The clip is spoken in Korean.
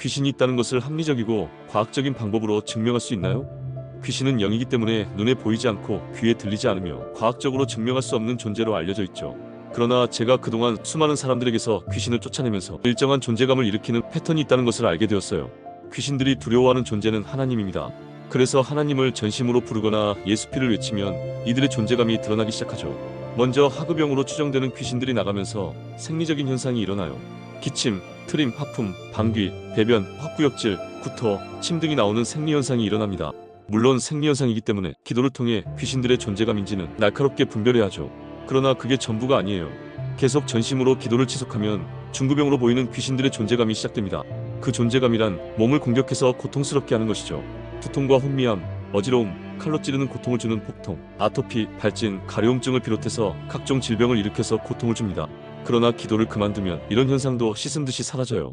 귀신이 있다는 것을 합리적이고 과학적인 방법으로 증명할 수 있나요? 귀신은 영이기 때문에 눈에 보이지 않고 귀에 들리지 않으며 과학적으로 증명할 수 없는 존재로 알려져 있죠. 그러나 제가 그동안 수많은 사람들에게서 귀신을 쫓아내면서 일정한 존재감을 일으키는 패턴이 있다는 것을 알게 되었어요. 귀신들이 두려워하는 존재는 하나님입니다. 그래서 하나님을 전심으로 부르거나 예수피를 외치면 이들의 존재감이 드러나기 시작하죠. 먼저 하급형으로 추정되는 귀신들이 나가면서 생리적인 현상이 일어나요. 기침, 트림, 하품, 방귀, 배변, 헛구역질, 구토, 침 등이 나오는 생리 현상이 일어납니다. 물론 생리 현상이기 때문에 기도를 통해 귀신들의 존재감인지는 날카롭게 분별해야 하죠. 그러나 그게 전부가 아니에요. 계속 전심으로 기도를 지속하면 중구병으로 보이는 귀신들의 존재감이 시작됩니다. 그 존재감이란 몸을 공격해서 고통스럽게 하는 것이죠. 두통과 혼미함, 어지러움, 칼로 찌르는 고통을 주는 폭통, 아토피, 발진, 가려움증을 비롯해서 각종 질병을 일으켜서 고통을 줍니다. 그러나 기도를 그만두면 이런 현상도 씻은 듯이 사라져요.